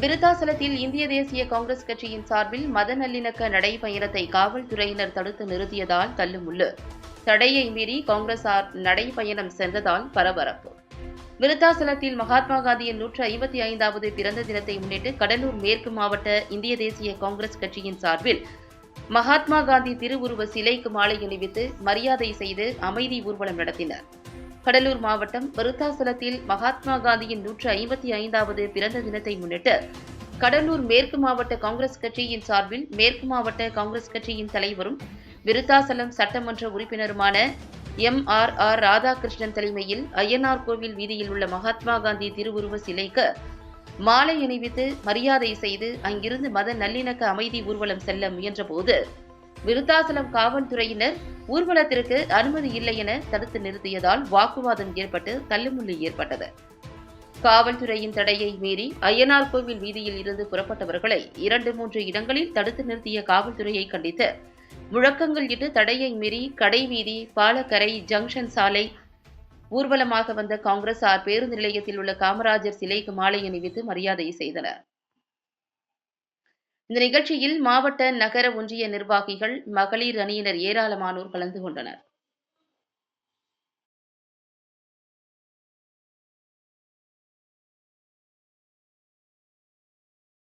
விருத்தாசலத்தில் இந்திய தேசிய காங்கிரஸ் கட்சியின் சார்பில் மத நல்லிணக்க நடைபயணத்தை காவல்துறையினர் தடுத்து நிறுத்தியதால் தள்ளுமுள்ளு. தடையை மீறி காங்கிரசார் நடைபயணம் சென்றதால் பரபரப்பு. விருத்தாசலத்தில் மகாத்மா காந்தியின் நூற்று ஐம்பத்தி ஐந்தாவது பிறந்த தினத்தை முன்னிட்டு கடலூர் மேற்கு மாவட்ட இந்திய தேசிய காங்கிரஸ் கட்சியின் சார்பில் மகாத்மா காந்தி திருவுருவ சிலைக்கு மாலை அணிவித்து மரியாதை செய்து அமைதி ஊர்வலம் நடத்தினர். கடலூர் மாவட்டம் வருத்தாசலத்தில் மகாத்மா காந்தியின் நூற்று ஐம்பத்தி ஐந்தாவது பிறந்த தினத்தை முன்னிட்டு கடலூர் மேற்கு மாவட்ட காங்கிரஸ் கட்சியின் சார்பில் மேற்கு மாவட்ட காங்கிரஸ் கட்சியின் தலைவரும் விருத்தாசலம் சட்டமன்ற உறுப்பினருமான எம் ஆர் ஆர் ராதாகிருஷ்ணன் தலைமையில் அய்யனார் கோவில் வீதியில் உள்ள மகாத்மா காந்தி திருவுருவ சிலைக்கு மாலை அணிவித்து மரியாதை செய்து அங்கிருந்து மத நல்லிணக்க அமைதி ஊர்வலம் செல்ல முயன்றபோது விருத்தாசலம் காவல்துறையினர் ஊர்வலத்திற்கு அனுமதி இல்லை என தடுத்து நிறுத்தியதால் வாக்குவாதம் ஏற்பட்டு தள்ளுமுள்ளி ஏற்பட்டது. காவல்துறையின் தடையை மீறி அய்யனார் கோவில் வீதியில் இருந்து புறப்பட்டவர்களை இரண்டு மூன்று இடங்களில் தடுத்து நிறுத்திய காவல்துறையை கண்டித்து முழக்கங்கள் இட்டு தடையை மீறி கடைவீதி பாலக்கரை ஜங்ஷன் சாலை ஊர்வலமாக வந்த காங்கிரசார் பேருந்து நிலையத்தில் உள்ள காமராஜர் சிலைக்கு மாலை அணிவித்து மரியாதை செய்தனர். இந்த நிகழ்ச்சியில் மாவட்ட நகர ஒன்றிய நிர்வாகிகள் மகளிர் அணியினர் ஏராளமானோர் கலந்து கொண்டனர்.